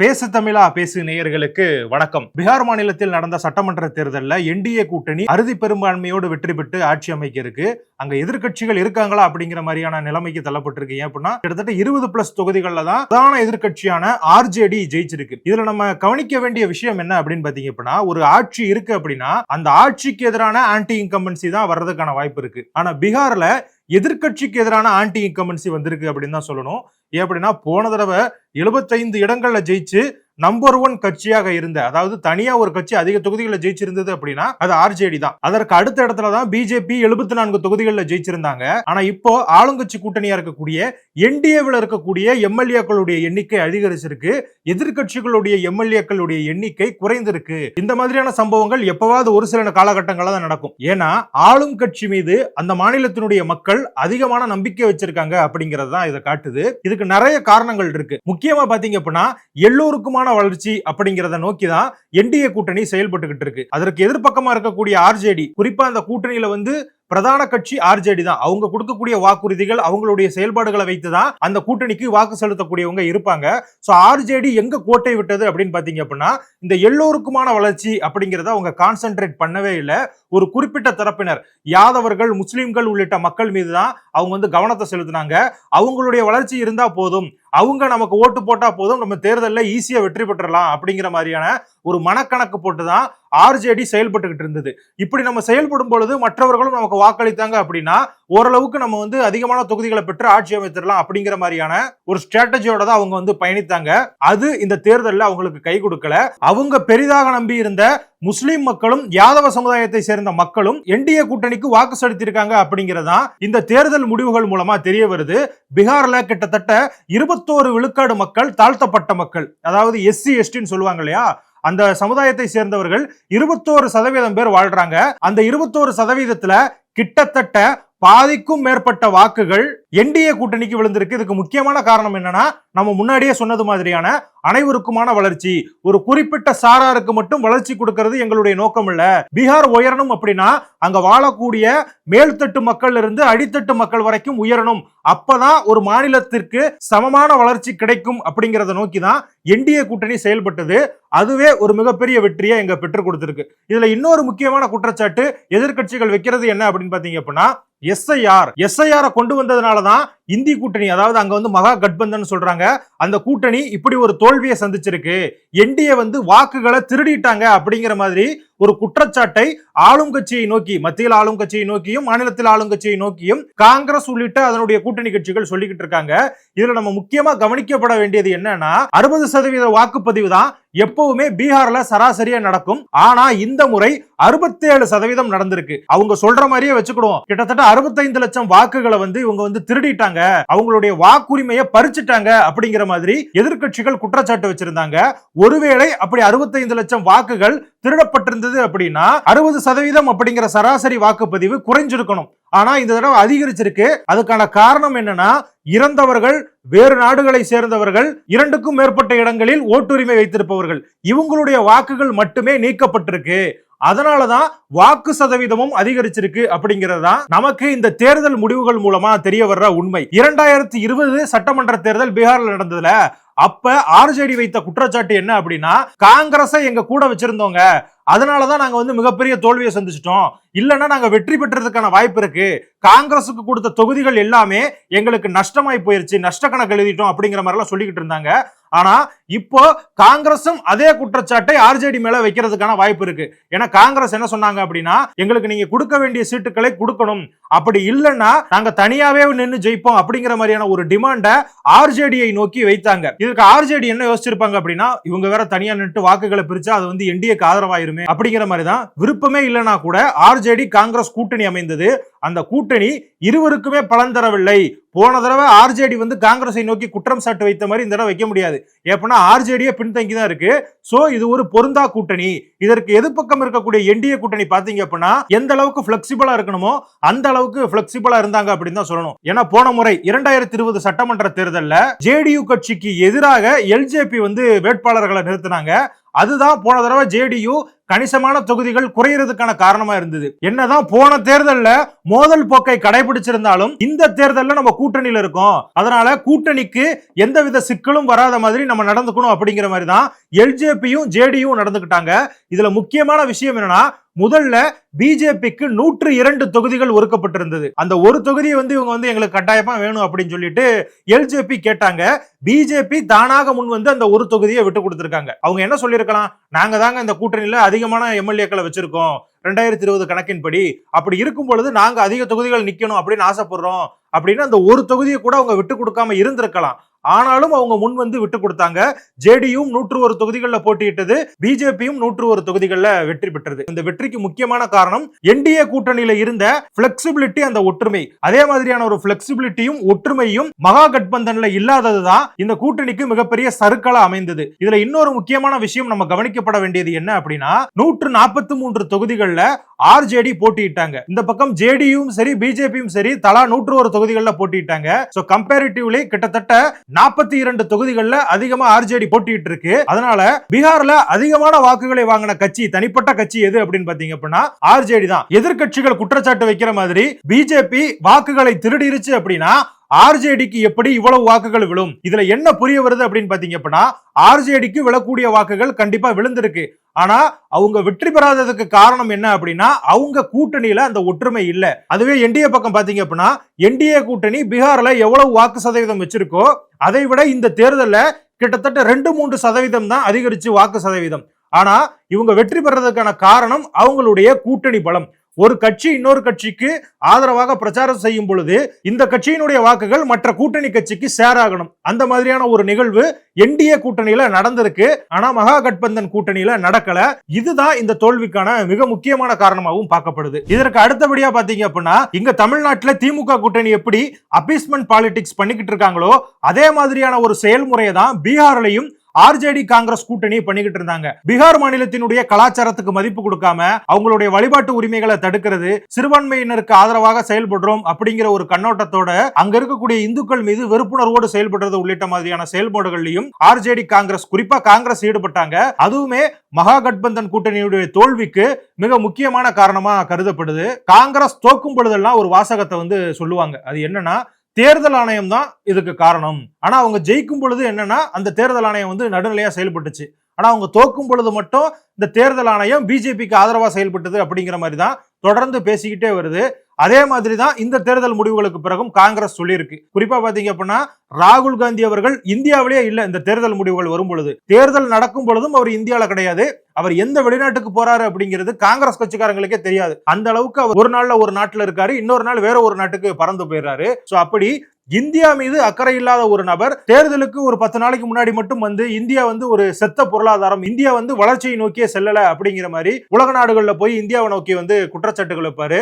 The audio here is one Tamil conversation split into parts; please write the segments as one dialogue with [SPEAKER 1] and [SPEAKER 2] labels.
[SPEAKER 1] பேசு தமிழா பேசு நேயர்களுக்கு வணக்கம். பீகார் மாநிலத்தில் நடந்த சட்டமன்ற தேர்தலில் என்டிஏ கூட்டணி அறுதி பெரும்பான்மையோடு வெற்றி பெற்று ஆட்சி அமைக்க இருக்கு அங்க எதிர்க்கட்சிகள் இருக்காங்களா அப்படிங்கிற மாதிரியான நிலைமைக்கு தள்ளப்பட்டிருக்கு ஏன் அப்படின்னா கிட்டத்தட்ட இருபது பிளஸ் தொகுதிகளில் தான் பிரதான எதிர்க்கட்சியான ஆர்ஜேடி ஜெயிச்சிருக்கு. இதுல நம்ம கவனிக்க வேண்டிய விஷயம் என்ன அப்படின்னு பாத்தீங்க அப்படின்னா ஒரு ஆட்சி இருக்கு அப்படின்னா அந்த ஆட்சிக்கு எதிரான ஆன்டி இன்கம்பன்சி தான் வர்றதுக்கான வாய்ப்பு இருக்கு. ஆனா பீகார்ல எதிர்க்கட்சிக்கு எதிரான ஆன்டி இன்கமன்சி வந்திருக்கு அப்படின்னு தான் சொல்லணும். ஏன் அப்படின்னா போன தடவை எழுபத்தைந்து இடங்கள்ல ஜெயிச்சு நம்பர் ஒன் கட்சியாக இருந்த அதாவது தனியா ஒரு கட்சி அதிக தொகுதிகளில் ஜெயிச்சிருந்தது அப்படின்னா அது ஆர்ஜேடி தான். அதற்கு அடுத்த இடத்துல தான் பிஜேபி எழுபத்தி நான்கு தொகுதிகளில் ஜெயிச்சிருந்தாங்க. ஆனா இப்போ ஆளுங்கட்சி கூட்டணியா இருக்கக்கூடிய என்டிஏவில் இருக்கக்கூடிய எம்எல்ஏக்களுடைய எண்ணிக்கை அதிகரிச்சிருக்கு. எதிர்கட்சிகளுடைய எம்எல்ஏக்களுடைய எண்ணிக்கை குறைந்திருக்கு. இந்த மாதிரியான சம்பவங்கள் எப்பவாவது ஒரு சில காலகட்டங்களில் தான் நடக்கும். ஏன்னா ஆளும் கட்சி மீது அந்த மாநிலத்தினுடைய மக்கள் அதிகமான நம்பிக்கை வச்சிருக்காங்க அப்படிங்கிறது தான் இதை காட்டுது. இதுக்கு நிறைய காரணங்கள் இருக்கு. முக்கியமா பாத்தீங்க அப்படின்னா எல்லோருக்குமான வளர்ச்சி அப்படிங்கிறத நோக்கி தான் என்டிஏ கூட்டணி செயல்பட்டுக்கிட்டு இருக்கு. அதற்கு எதிர்ப்பக்கமா இருக்கக்கூடிய ஆர்ஜேடி குறிப்பா அந்த கூட்டணியில வந்து பிரதான கட்சி ஆர்ஜேடி தான். அவங்க கொடுக்கக்கூடிய வாக்குறுதிகள் அவங்களுடைய செயல்பாடுகளை வைத்து தான் அந்த கூட்டணிக்கு வாக்கு செலுத்தக்கூடியவங்க இருப்பாங்க. ஸோ ஆர்ஜேடி எங்க கோட்டை விட்டது அப்படின்னு பாத்தீங்க அப்படின்னா இந்த எல்லோருக்குமான வளர்ச்சி அப்படிங்கிறத அவங்க கான்சென்ட்ரேட் பண்ணவே இல்லை. ஒரு குறிப்பிட்ட தரப்பினர் யாதவர்கள் முஸ்லீம்கள் உள்ளிட்ட மக்கள் மீது தான் அவங்க வந்து கவனத்தை செலுத்தினாங்க. அவங்களுடைய வளர்ச்சி இருந்தா போதும். அவங்க நமக்கு ஓட்டு போட்டா போதும். நம்ம தேர்தலில் ஈஸியாக வெற்றி பெற்றலாம் அப்படிங்கிற மாதிரியான ஒரு மனக்கணக்கு போட்டு தான் ஆர்ஜேடி செயல்பட்டுக்கிட்டு இருந்தது. இப்படி நம்ம செயல்படும் பொழுது மற்றவர்களும் நமக்கு வாக்களித்தாங்க அப்படின்னா ஓரளவுக்கு நம்ம வந்து அதிகமான தொகுதிகளை பெற்று ஆட்சி அமைத்திடலாம் அப்படிங்கிற மாதிரியான ஒரு ஸ்ட்ராட்டஜியோட தான் அவங்க வந்து பயணித்தாங்க. அது இந்த தேர்தலில் அவங்களுக்கு கை கொடுக்கல. அவங்க பெரிதாக நம்பி இருந்த முஸ்லீம் மக்களும் யாதவ சமுதாயத்தை சேர்ந்த மக்களும் என்டிஏ கூட்டணிக்கு வாக்கு செலுத்தியிருக்காங்க அப்படிங்கறதா இந்த தேர்தல் முடிவுகள் மூலமா தெரிய வருது. பீகார்ல கிட்டத்தட்ட இருபத்தோரு விழுக்காடு மக்கள் தாழ்த்தப்பட்ட மக்கள் அதாவது எஸ்சி எஸ்டின்னு சொல்லுவாங்க இல்லையா? அந்த சமுதாயத்தை சேர்ந்தவர்கள் இருபத்தோரு சதவீதம் பேர் வாழ்றாங்க. அந்த இருபத்தோரு சதவீதத்துல கிட்டத்தட்ட பாதிக்கும் மேற்பட்ட வாக்குகள் என்டிஏ கூட்டணிக்கு விழுந்திருக்கு. இதுக்கு முக்கியமான காரணம் என்னன்னா நம்ம முன்னாடியே சொன்னது மாதிரியான அனைவருக்குமான வளர்ச்சி. ஒரு குறிப்பிட்ட சாராருக்கு மட்டும் வளர்ச்சி கொடுக்கிறது எங்களுடைய நோக்கம் இல்ல பீகார் உயரணும் அப்படின்னா அங்க வாழக்கூடிய மேல்தட்டு மக்கள் இருந்து அடித்தட்டு மக்கள் வரைக்கும் உயரணும். அப்பதான் ஒரு மாநிலத்திற்கு சமமான வளர்ச்சி கிடைக்கும் அப்படிங்கிறத நோக்கி தான் என்டிஏ கூட்டணி செயல்பட்டது. அதுவே ஒரு மிகப்பெரிய வெற்றியை எங்க பெற்றுக் கொடுத்திருக்கு. இதுல இன்னொரு முக்கியமான குற்றச்சாட்டு எதிர்க்கட்சிகள் வைக்கிறது என்ன அப்படின்னு பாத்தீங்க அப்படின்னா எஸ்ஐஆர். எஸ்ஐஆரை கொண்டு வந்ததுனால தான் இந்தி கூட்டணி அதாவது அங்க வந்து மகா கட்பந்தன் சொல்றாங்க. அந்த கூட்டணி இப்படி ஒரு தோல்வியை சந்திச்சிருக்கு. என்டிஏ வந்து வாக்குகளை திருடிட்டாங்க அப்படிங்கிற மாதிரி ஒரு குற்றச்சாட்டை ஆளும் கட்சியை நோக்கி மத்தியில் ஆளும் கட்சியை நோக்கியும் மாநிலத்தில் ஆளும் கட்சியை நோக்கியும் காங்கிரஸ் உள்ளிட்ட அதனுடைய கூட்டணி கட்சிகள் சொல்லிக்கிட்டு இருக்காங்க. இதுல நம்ம முக்கியமா கவனிக்கப்பட வேண்டியது என்னன்னா அறுபது சதவீத வாக்குப்பதிவு தான் எப்பவுமே பீகார்ல சராசரியா நடக்கும். ஆனா இந்த முறை அறுபத்தேழு சதவீதம் நடந்திருக்கு. அவங்க சொல்ற மாதிரியே வச்சுக்கிடுவோம். கிட்டத்தட்ட அறுபத்தைந்து லட்சம் வாக்குகளை வந்து இவங்க வந்து திருடிட்டாங்க. அவங்களுடைய வாக்குரிமையை பறிச்சுட்டாங்க அப்படிங்கிற மாதிரி எதிர்க்கட்சிகள் குற்றச்சாட்டு வச்சிருந்தாங்க. ஒருவேளை அப்படி அறுபத்தைந்து லட்சம் வாக்குகள் திருடப்பட்டிருந்தது அப்படின்னா அறுபது சதவீதம் அப்படிங்கிற சராசரி வாக்குப்பதிவு குறைஞ்சிருக்கணும். ஆனா இந்த தடவை அதிகரிச்சிருக்கு. அதுக்கான காரணம் என்னன்னா இறந்தவர்கள் வேறு நாடுகளை சேர்ந்தவர்கள் இரண்டுக்கும் மேற்பட்ட இடங்களில் ஓட்டுரிமை வைத்திருப்பவர்கள். இவங்களுடைய வாக்குகள் மட்டுமே நீக்கப்பட்டிருக்கு. அதனாலதான் வாக்கு சதவீதமும் அதிகரிச்சிருக்கு அப்படிங்கிறது தான் நமக்கு இந்த தேர்தல் முடிவுகள் மூலமா தெரிய வர்ற உண்மை. இரண்டாயிரத்தி இருபது சட்டமன்ற தேர்தல் பீகார்ல நடந்ததுல அப்ப ஆர்ஜேடி வைத்த குற்றச்சாட்டு என்ன அப்படின்னா காங்கிரஸை எங்க கூட வச்சிருந்தோங்க அதனாலதான் நாங்க வந்து மிகப்பெரிய தோல்வியை சந்திச்சிட்டோம். இல்லைன்னா நாங்க வெற்றி பெற்றதுக்கான வாய்ப்பு இருக்கு. காங்கிரஸுக்கு கொடுத்த தொகுதிகள் எல்லாமே எங்களுக்கு நஷ்டமாய் போயிருச்சு நஷ்ட கணக்கு எழுதிட்டோம் அப்படிங்கிற மாதிரி எல்லாம் சொல்லிக்கிட்டு இருந்தாங்க. ஆனா இப்போ காங்கிரசும் அதே குற்றச்சாட்டை ஆர்ஜேடி மேல வைக்கிறதுக்கான வாய்ப்பு இருக்கு. ஏன்னா காங்கிரஸ் என்ன சொன்னாங்க அப்படின்னா எங்களுக்கு நீங்க கொடுக்க வேண்டிய சீட்டுகளை கொடுக்கணும். அப்படி இல்லைன்னா நாங்க தனியாவே நின்று ஜெயிப்போம் அப்படிங்கிற மாதிரியான ஒரு டிமாண்ட ஆர்ஜேடியை நோக்கி வைத்தாங்க. இதுக்கு ஆர்ஜேடி என்ன யோசிச்சிருப்பாங்க அப்படின்னா இவங்க வேற தனியா நின்று வாக்குகளை பிரிச்சா அது வந்து என்டிஏக்கு ஆதரவாயிருமே அப்படிங்கிற மாதிரி தான் விருப்பமே இல்லைன்னா கூட ஆர்ஜேடி காங்கிரஸ் கூட்டணி அமைந்தது. அந்த கூட்டணி இருவருக்குமே பலன் தரவில்லை. போன தடவை ஆர்ஜேடி வந்து காங்கிரஸை நோக்கி குற்றம் சாட்டு வைத்த மாதிரி இந்த தடவை வைக்க முடியாது. ஏப்பனா ஆர்ஜேடியே பின்தங்கி தான் இருக்கு. சோ இது ஒரு பொருந்தா கூட்டணி. இதற்கு எதிர்ப்பக்கம் இருக்கக்கூடிய என்டிஏ கூட்டணி பாத்தீங்க அப்படின்னா எந்த அளவுக்கு பிளெக்சிபிளா இருக்கணுமோ அந்த அளவுக்கு பிளெக்சிபிளா இருந்தாங்க அப்படின்னு தான் சொல்லணும். ஏன்னா போன முறை இரண்டாயிரத்தி இருபது சட்டமன்ற தேர்தலில் ஜேடியு கட்சிக்கு எதிராக எல்ஜேபி வந்து வேட்பாளர்களை நிறுத்தினாங்க. அதுதான் போன தடவை ஜேடியு கணிசமான தொகுதிகள் குறையிறதுக்கான காரணமா இருந்தது. என்னதான் போன தேர்தல்ல மோதல் போக்கை கடைபிடிச்சிருந்தாலும் இந்த தேர்தல்ல நம்ம கூட்டணியில இருக்கோம். அதனால கூட்டணிக்கு எந்தவித சிக்கலும் வராத மாதிரி நம்ம நடந்துக்கணும் அப்படிங்கிற மாதிரி தான் எல்ஜேபியும் ஜேடியும் நடந்துக்கிட்டாங்க. இதுல முக்கியமான விஷயம் என்னன்னா முதல்ல பிஜேபிக்கு நூற்று இரண்டு தொகுதிகள் ஒதுக்கப்பட்டிருந்தது. அந்த ஒரு தொகுதியை வந்து இவங்க வந்து எங்களுக்கு கட்டாயமா வேணும் அப்படின்னு சொல்லிட்டு எல்ஜேபி கேட்டாங்க. பிஜேபி தானாக முன் வந்து அந்த ஒரு தொகுதியை விட்டு கொடுத்துருக்காங்க. அவங்க என்ன சொல்லியிருக்கலாம்? நாங்க தாங்க இந்த கூட்டணியில அதிகமான எம்எல்ஏக்களை வச்சிருக்கோம். ரெண்டாயிரத்தி இருபது கணக்கின்படி. அப்படி இருக்கும் பொழுது நாங்க அதிக தொகுதிகள் நிக்கணும் அப்படின்னு ஆசைப்படுறோம். அப்படின்னு அந்த ஒரு தொகுதியை கூட அவங்க விட்டு கொடுக்காம இருந்திருக்கலாம். ஆனாலும் அவங்க முன் வந்து விட்டு கொடுத்தாங்க. ஜேடியும் நூற்று ஒரு தொகுதிகளில் போட்டியிட்டது. பிஜேபியும் நூற்று ஒரு தொகுதிகளில் வெற்றி பெற்றது. இந்த வெற்றிக்கு முக்கியமான காரணம் என்டிஏ கூட்டணியில இருந்த பிளெக்சிபிலிட்டி அந்த ஒற்றுமை. அதே மாதிரியான ஒரு பிளெக்சிபிலிட்டியும் ஒற்றுமையும் மகா கட்பந்தன்ல இல்லாததுதான் இந்த கூட்டணிக்கு மிகப்பெரிய சருக்களா அமைந்தது. இதுல இன்னொரு முக்கியமான விஷயம் நம்ம கவனிக்கப்பட வேண்டியது என்ன அப்படின்னா நூற்று நாற்பத்தி மூன்று தொகுதிகளில் ஆர்ஜேடி போட்டியிட்டாங்க. இந்த பக்கம் ஜேடியும் சரி பிஜேபியும் சரி தலா நூற்று ஒரு தொகுதிகளில் போட்டியிட்டாங்க. சோ கம்பேரிட்டிவ்லி கிட்டத்தட்ட நாற்பத்தி இரண்டு தொகுதிகளில் அதிகமா ஆர்ஜேடி போட்டிட்டு இருக்கு அதனால பீகார்ல அதிகமான வாக்குகளை வாங்கின கட்சி தனிப்பட்ட கட்சி எது அப்படின்னு பாத்தீங்க அப்படின்னா ஆர்ஜேடி தான். எதிர்கட்சிகள் குற்றச்சாட்டு வைக்கிற மாதிரி பிஜேபி வாக்குகளை திருடிருச்சு அப்படின்னா ஆர்ஜேடிக்கு எப்படி இவ்வளவு வாக்குகள் விழும்? இதுல என்ன புரிய வருது அப்படின்னு பாத்தீங்க அப்படின்னா ஆர்ஜேடிக்கு விழக்கூடிய வாக்குகள் கண்டிப்பா விழுந்திருக்கு. ஆனா அவங்க வெற்றி பெறாததுக்கு காரணம் என்ன அப்படின்னா அவங்க கூட்டணியில அந்த ஒற்றுமை இல்ல. அதுவே என்டிஏ பக்கம் பாத்தீங்க அப்படின்னா என்டிஏ கூட்டணி பீகார்ல எவ்வளவு வாக்கு சதவீதம் வச்சிருக்கோ அதை விட இந்த தேர்தல்ல கிட்டத்தட்ட ரெண்டு மூன்று சதவீதம் தான் அதிகரிச்சு வாக்கு சதவீதம். ஆனா இவங்க வெற்றி பெறதுக்கான காரணம் அவங்களுடைய கூட்டணி பலம். ஒரு கட்சி இன்னொரு கட்சிக்கு ஆதரவாக பிரச்சாரம் செய்யும் பொழுது இந்த கட்சியினுடைய வாக்குகள் மற்ற கூட்டணி கட்சிக்கு சேராகணும். அந்த மாதிரியான ஒரு நிகழ்வு என்டிஏ கூட்டணியில நடந்திருக்கு. ஆனா மகா கட்பந்தன் கூட்டணியில நடக்கல. இதுதான் இந்த தோல்விக்கான மிக முக்கியமான காரணமாகவும் பார்க்கப்படுது. இதற்கு அடுத்தபடியா பாத்தீங்க அப்படின்னா இங்க தமிழ்நாட்டில் திமுக கூட்டணி எப்படி அப்பீஸ்மெண்ட் பாலிடிக்ஸ் பண்ணிக்கிட்டு இருக்காங்களோ அதே மாதிரியான ஒரு செயல்முறையை தான் பீகார்லையும் ஆர்ஜேடி காங்கிரஸ் கூட்டணி பண்ணிக்கிட்டு இருந்தாங்க. பீகார் மாநிலத்தினுடைய கலாச்சாரத்துக்கு மதிப்பு கொடுக்காம அவங்களுடைய வழிபாட்டு உரிமைகளை தடுக்கிறது சிறுபான்மையினருக்கு ஆதரவாக செயல்படுறோம் அப்படிங்கிற ஒரு கண்ணோட்டத்தோட அங்க இருக்கக்கூடிய இந்துக்கள் மீது வெறுப்புணர்வோடு செயல்படுறது உள்ளிட்ட மாதிரியான செயல்பாடுகள்லையும் ஆர்ஜேடி காங்கிரஸ் குறிப்பா காங்கிரஸ் ஈடுபட்டாங்க. அதுவுமே மகா கட்பந்தன் கூட்டணியுடைய தோல்விக்கு மிக முக்கியமான காரணமா கருதப்படுது. காங்கிரஸ் தோக்கும் பொழுதெல்லாம் ஒரு வாசகத்தை வந்து சொல்லுவாங்க. அது என்னன்னா தேர்தல் ஆணையம் தான் இதுக்கு காரணம். ஆனா அவங்க ஜெயிக்கும் பொழுது என்னன்னா அந்த தேர்தல் ஆணையம் வந்து நடுநிலையா செயல்பட்டுச்சு. ஆனா அவங்க தோக்கும் பொழுது மட்டும் இந்த தேர்தல் ஆணையம் பிஜேபிக்கு ஆதரவா செயல்பட்டது அப்படிங்கிற மாதிரி தான் தொடர்ந்து பேசிக்கிட்டே வருது. அதே மாதிரி தான் இந்த தேர்தல் முடிவுகளுக்கு பிறகும் காங்கிரஸ் சொல்லியிருக்கு. குறிப்பா பாத்தீங்க அப்படின்னா ராகுல் காந்தி அவர்கள் இந்தியாவிலேயே இல்ல இந்த தேர்தல் முடிவுகள் வரும் பொழுது. தேர்தல் நடக்கும் பொழுதும் அவர் இந்தியாவில கிடையாது. அவர் எந்த வெளிநாட்டுக்கு போறாரு அப்படிங்கிறது காங்கிரஸ் கட்சிக்காரங்களுக்கே தெரியாது. அந்த அளவுக்கு அவர் ஒரு நாள்ல ஒரு நாட்டுல இருக்காரு இன்னொரு நாள் வேற ஒரு நாட்டுக்கு பறந்து போயிடுறாரு. சோ அப்படி இந்தியா மீது அக்கறை இல்லாத ஒரு நபர் தேர்தலுக்கு ஒரு பத்து நாளைக்கு முன்னாடி மட்டும் வந்து இந்தியா வந்து ஒரு செத்த பொருளாதாரம் இந்தியா வந்து வளர்ச்சியை நோக்கியே செல்லல அப்படிங்கிற மாதிரி உலக நாடுகள்ல போய் இந்தியாவை நோக்கி வந்து குற்றச்சாட்டுகள் வைப்பாரு.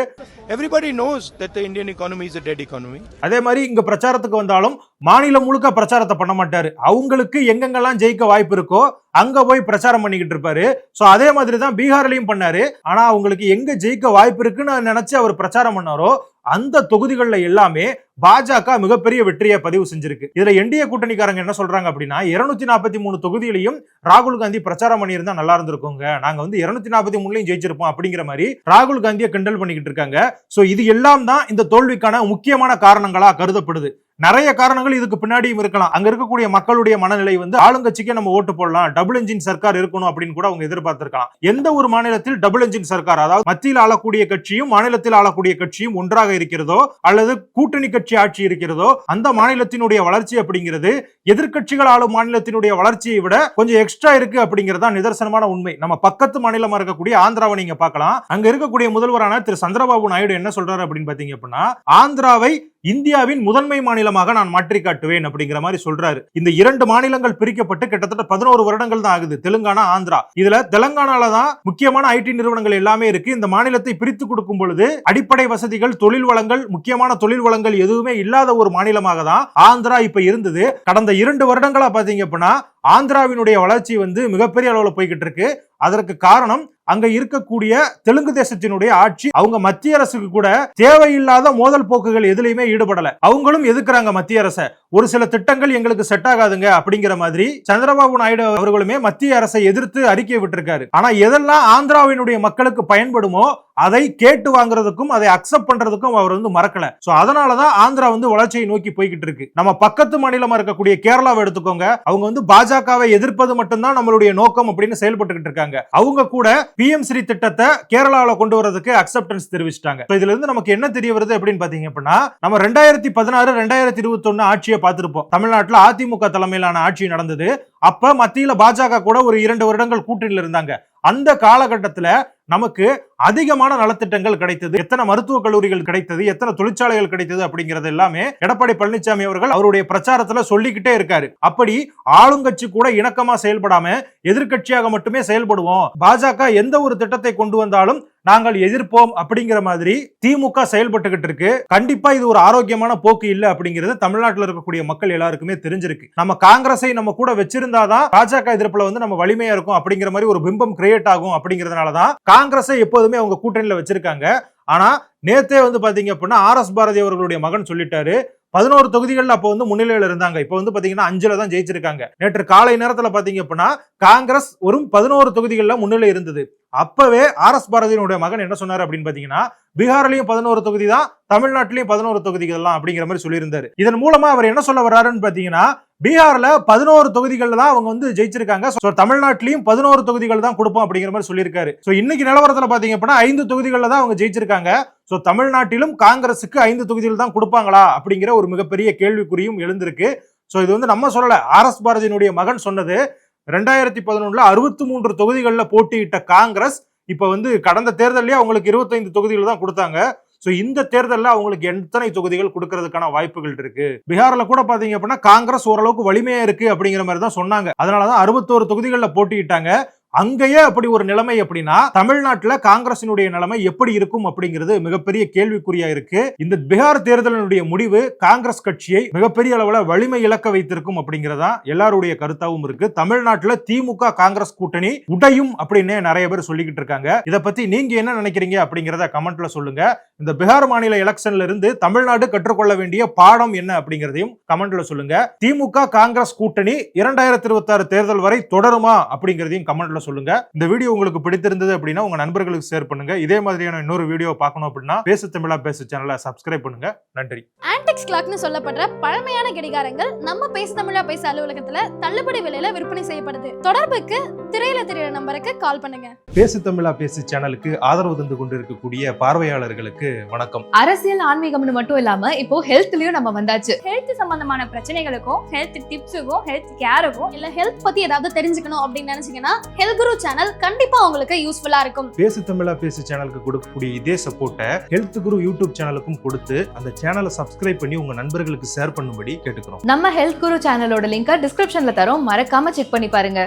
[SPEAKER 2] Everybody knows that the Indian economy is a dead economy.
[SPEAKER 1] அதே மாதிரி இங்க பிரச்சாரத்துக்கு வந்தாலும் மாநிலம் முழுக்க பிரச்சாரத்தை பண்ண மாட்டாரு. அவங்களுக்கு எங்கெங்கெல்லாம் ஜெயிக்க வாய்ப்பு இருக்கோ அங்க போய் பிரச்சாரம் பண்ணிக்கிட்டு இருப்பாரு. சோ அதே மாதிரி தான் பீகார்லயும் பண்ணாரு. ஆனா அவங்களுக்கு எங்க ஜெயிக்க வாய்ப்பு இருக்குன்னு நினைச்சு அவர் பிரச்சாரம் பண்ணாரோ அந்த தொகுதிகளில் எல்லாமே பாஜக மிகப்பெரிய வெற்றியை பதிவு செஞ்சிருக்கு. இதுல என்டிஏ கூட்டணிக்காரங்க என்ன சொல்றாங்க அப்படின்னா இருநூத்தி நாற்பத்தி மூணு தொகுதியிலையும் ராகுல் காந்தி பிரச்சாரம் பண்ணியிருந்தா நல்லா இருந்திருக்குங்க. நாங்க வந்து இருநூத்தி நாற்பத்தி மூணுலையும் ஜெயிச்சிருப்போம் அப்படிங்கிற மாதிரி ராகுல் காந்தியை கிண்டல் பண்ணிக்கிட்டு இருக்காங்க. சோ இது எல்லாம் தான் இந்த தோல்விக்கான முக்கியமான காரணங்களா கருதப்படுது. நிறைய காரணங்கள் இதுக்கு பின்னாடியும் இருக்கலாம். அங்க இருக்கக்கூடிய மக்களுடைய மனநிலை வந்து ஆளுங்கட்சிக்கே நம்ம ஓட்டு போடலாம். டபுள் என்ஜின் சர்க்கார் இருக்கணும் அப்படின்னு கூட அவங்க எதிர்பார்த்திருக்கலாம். எந்த ஒரு மாநிலத்தில் டபுள் என்ஜின் சர்க்கார் அதாவது மத்தியில் ஆளக்கூடிய கட்சியும் மாநிலத்தில் ஆளக்கூடிய கட்சியும் ஒன்றாக இருக்கிறதோ அல்லது கூட்டணி கட்சி ஆட்சி இருக்கிறதோ அந்த மாநிலத்தினுடைய வளர்ச்சி அப்படிங்கிறது எதிர்க்கட்சிகள் ஆளும் மாநிலத்தினுடைய வளர்ச்சியை விட கொஞ்சம் எக்ஸ்ட்ரா இருக்கு அப்படிங்கறதா நிதர்சனமான உண்மை. நம்ம பக்கத்து மாநிலமா இருக்கக்கூடிய ஆந்திராவை நீங்க பார்க்கலாம். அங்க இருக்கக்கூடிய முதல்வரான திரு. சந்திரபாபு நாயுடு என்ன சொல்றாரு அப்படின்னு பாத்தீங்க அப்படின்னா ஆந்திராவை இந்தியாவின் முதன்மை மாநிலமாக நான் மாற்றி காட்டுவேன் அப்படிங்கிற மாதிரி சொல்றாரு. இந்த இரண்டு மாநிலங்கள் பிரிக்கப்பட்டு கிட்டத்தட்ட பதினோரு வருடங்கள் தான் ஆகுது. தெலுங்கானா ஆந்திரா. இதுல தெலுங்கானால தான் முக்கியமான ஐடி நிறுவனங்கள் எல்லாமே இருக்கு. இந்த மாநிலத்தை பிரித்து கொடுக்கும் பொழுது அடிப்படை வசதிகள் தொழில் வளங்கள் முக்கியமான தொழில் வளங்கள் எதுவுமே இல்லாத ஒரு மாநிலமாக தான் ஆந்திரா இப்ப இருந்தது. கடந்த இரண்டு வருடங்களா பாத்தீங்க அப்படின்னா ஆந்திராவினுடைய வளர்ச்சி வந்து மிகப்பெரிய அளவில் போய்கிட்டு இருக்கு. அதற்கு காரணம் அங்க இருக்கக்கூடிய தெலுங்கு தேசத்தினுடைய ஆட்சி அவங்க மத்திய அரசுக்கு கூட தேவையில்லாத மோதல் போக்குகள் எதுலையுமே ஈடுபடல. அவங்களும் எதுக்குறாங்க மத்திய அரசை? ஒரு சில திட்டங்கள் எங்களுக்கு செட் ஆகாதுங்க அப்படிங்கிற மாதிரி சந்திரபாபு நாயுடு அவர்களுமே மத்திய அரசை எதிர்த்து அறிக்கை விட்டிருக்காரு. ஆனா எதெல்லாம் ஆந்திராவினுடைய மக்களுக்கு பயன்படுமோ அதை கேட்டு வாங்குறதுக்கும் அதை அக்செப்ட் பண்றதுக்கும் அவர் வந்து மறக்கல. சோ அதனாலதான் ஆந்திரா வந்து வளர்ச்சியை நோக்கி போய்கிட்டு இருக்கு. நம்ம பக்கத்து மாநிலமா இருக்கக்கூடிய கேரளாவை எடுத்துக்கோங்க. அவங்க வந்து பாஜகவை எதிர்ப்பது மட்டும்தான் நம்மளுடைய நோக்கம் அப்படின்னு செயல்பட்டுக்கிட்டு இருக்காங்க. அவங்க கூட பிஎம் ஸ்ரீ திட்டத்தை கேரளாவில் கொண்டு வரதுக்கு அக்செப்டன்ஸ் தெரிவிச்சிட்டாங்க. இதுல இருந்து நமக்கு என்ன தெரிய வருது அப்படின்னு பாத்தீங்க அப்படின்னா நம்ம ரெண்டாயிரத்தி பதினாறு ரெண்டாயிரத்தி இருபத்தி ஒன்னு ஆட்சியை பார்த்திருப்போம். தமிழ்நாட்டில் அதிமுக தலைமையிலான ஆட்சி நடந்தது. அப்ப மத்தியில பாஜக கூட ஒரு இரண்டு வருடங்கள் கூட்டணியில் இருந்தாங்க. அந்த காலகட்டத்துல நமக்கு அதிகமான நலத்திட்டங்கள் கிடைத்தது எத்தனை மருத்துவக் கல்லூரிகள் கிடைத்தது எத்தனை தொழிற்சாலைகள் கிடைத்தது அப்படிங்கிறது எல்லாமே எடப்பாடி பழனிசாமி அவர்கள் அவருடைய பிரச்சாரத்துல சொல்லிக்கிட்டே இருக்காரு. அப்படி ஆளுங்கட்சி கூட இணக்கமா செயல்படாம எதிர்கட்சியாக மட்டுமே செயல்படுவோம். பாஜக எந்த ஒரு திட்டத்தை கொண்டு வந்தாலும் நாங்கள் எதிர்ப்போம் அப்படிங்கிற மாதிரி திமுக செயல்பட்டுக்கிட்டு இருக்கு. கண்டிப்பா இது ஒரு ஆரோக்கியமான போக்கு இல்ல அப்படிங்கிறது தமிழ்நாட்டில் இருக்கக்கூடிய மக்கள் எல்லாருக்குமே தெரிஞ்சிருக்கு. நம்ம காங்கிரஸை நம்ம கூட வச்சிருந்தாதான் பாஜக எதிர்ப்புல வந்து நம்ம வலிமையா இருக்கும் அப்படிங்கிற மாதிரி ஒரு பிம்பம் கிரியேட் ஆகும் அப்படிங்கிறதுனாலதான் காங்கிரஸை முழுவதுமே அவங்க கூட்டணியில வச்சிருக்காங்க. ஆனா நேத்தே வந்து பார்த்தீங்க அப்படின்னா ஆர் எஸ் பாரதி அவர்களுடைய மகன் சொல்லிட்டாரு. பதினோரு தொகுதிகள் அப்போ வந்து முன்னிலையில் இருந்தாங்க. இப்போ வந்து பாத்தீங்கன்னா அஞ்சில் தான் ஜெயிச்சிருக்காங்க. நேற்று காலை நேரத்தில் பார்த்தீங்க அப்படின்னா காங்கிரஸ் ஒரு பதினோரு தொகுதிகளில் முன்னிலை இருந்தது. அப்பவே ஆர் எஸ் பாரதியினுடைய மகன் என்ன சொன்னார் அப்படின்னு பாத்தீங்கன்னா பீகார்லயும் பதினோரு தொகுதி தான் தமிழ்நாட்டிலயும் பதினோரு தொகுதிகள் தான் அப்படிங்கிற மாதிரி சொல்லியிருந்தாரு. இதன் மூலமா அவர் என்ன சொல்ல வர்றாருன்னு பாத்தீங்கன்னா பீகார்ல பதினோரு தொகுதிகள் தான் அவங்க வந்து ஜெயிச்சிருக்காங்க. ஸோ தமிழ்நாட்டிலையும் பதினோரு தொகுதிகள் தான் கொடுப்போம் அப்படிங்கிற மாதிரி சொல்லியிருக்காரு. ஸோ இன்னைக்கு நிலவரத்துல பாத்தீங்க அப்படின்னா ஐந்து தொகுதிகளில் தான் அவங்க ஜெயிச்சிருக்காங்க. ஸோ தமிழ்நாட்டிலும் காங்கிரஸுக்கு ஐந்து தொகுதிகள் தான் கொடுப்பாங்களா அப்படிங்கிற ஒரு மிகப்பெரிய கேள்விக்குறியும் எழுந்திருக்கு. ஸோ இது வந்து நம்ம சொல்லலை. ஆர் எஸ் பாரதியினுடைய மகன் சொன்னது ரெண்டாயிரத்தி பதினொன்றுல அறுபத்தி மூன்று தொகுதிகளில் போட்டியிட்ட காங்கிரஸ் இப்ப வந்து கடந்த தேர்தலே அவங்களுக்கு இருபத்தைந்து தொகுதிகள் தான் கொடுத்தாங்க. ஸோ இந்த தேர்தலில் அவங்களுக்கு எத்தனை தொகுதிகள் கொடுக்கறதுக்கான வாய்ப்புகள் இருக்கு? பீகாரில் கூட பார்த்தீங்க அப்படின்னா காங்கிரஸ் ஓரளவுக்கு வலிமையா இருக்கு அப்படிங்கிற மாதிரி தான் சொன்னாங்க. அதனாலதான் அறுபத்தோரு தொகுதிகளில் போட்டியிட்டாங்க. அங்கேயே அப்படி ஒரு நிலைமை அப்படின்னா தமிழ்நாட்டில் காங்கிரசினுடைய நிலைமை எப்படி இருக்கும் அப்படிங்கிறது மிகப்பெரிய கேள்விக்குறியா இருக்கு. இந்த பீகார் தேர்தலினுடைய முடிவு காங்கிரஸ் கட்சியை மிகப்பெரிய அளவில் வலிமை இழக்க வைத்திருக்கும் அப்படிங்கிறதா எல்லாருடைய கருத்தாவும் இருக்கு. தமிழ்நாட்டில் திமுக காங்கிரஸ் கூட்டணி உடையும் அப்படின்னு நிறைய பேர் சொல்லிக்கிட்டு இருக்காங்க. இதை பத்தி நீங்க என்ன நினைக்கிறீங்க அப்படிங்கிறத கமெண்ட்ல சொல்லுங்க. இந்த பீகார் மாநில எலெக்ஷன்ல இருந்து தமிழ்நாடு கற்றுக்கொள்ள வேண்டிய பாடம் என்ன அப்படிங்கிறதையும் கமெண்ட்ல சொல்லுங்க. திமுக காங்கிரஸ் கூட்டணி இரண்டாயிரத்தி இருபத்தி ஆறு தேர்தல் வரை தொடருமா அப்படிங்கிறதையும் கமெண்ட்ல சொல்லுங்க. இந்த வீடியோ உங்களுக்கு பிடித்திருந்தது அப்படின்னா உங்க நண்பர்களுக்கு ஷேர் பண்ணுங்க. இதே மாதிரியான இன்னொரு வீடியோ பார்க்கணும் அப்படின்னா பேசு தமிழா பேசு சேனலை சப்ஸ்கிரைப் பண்ணுங்க. நன்றி.
[SPEAKER 3] ஆன்டிக்ஸ் கிளாக்னு சொல்லப்படுற பழமையான கடிகாரங்கள் நம்ம பேச தமிழா பேச அலுவலகத்துல தள்ளுபடி விலையில விற்பனை செய்யப்படுது. தொடர்புக்கு திரையில தெரியற நம்பருக்கு கால் பண்ணுங்க.
[SPEAKER 1] பேசு தமிழா பேசு சேனலுக்கு ஆதரவு தந்து கொண்டிருக்கக்கூடிய பார்வையாளர்களுக்கு வணக்கம்.
[SPEAKER 4] அரசியல் ஆன்மீகம்னு மட்டும் இல்லாம இப்போ ஹெல்த்லயும் நம்ம வந்தாச்சு.
[SPEAKER 3] ஹெல்த் சம்பந்தமான பிரச்சனைகளுக்கும் ஹெல்த் டிப்ஸுக்கும் ஹெல்த் கேருக்கும் இல்ல ஹெல்த் பத்தி ஏதாவது தெரிஞ்சுக்கணும் அப்படின்னு நினைச்சீங்கன்னா ஹெல்த் குரு சேனல் கண்டிப்பா உங்களுக்கு யூஸ்ஃபுல்லா இருக்கும்.
[SPEAKER 1] பேசு தமிழா பேசு சேனலுக்கு கொடுக்கக்கூடிய இதே சப்போர்ட்டை ஹெல்த் குரு யூடியூப் சேனலுக்கும் கொடுத்து அந்த சேனலை சப்ஸ்கிரைப் பண்ணி உங்க நண்பர்களுக்கு ஷேர் பண்ணும்படி கேட்டுக்கிறோம்.
[SPEAKER 4] நம்ம ஹெல்த் குரு சேனலோட லிங்கை டிஸ்கிரிப்ஷன்ல தரோம். மறக்காம செக் பண்ணி பாருங்க.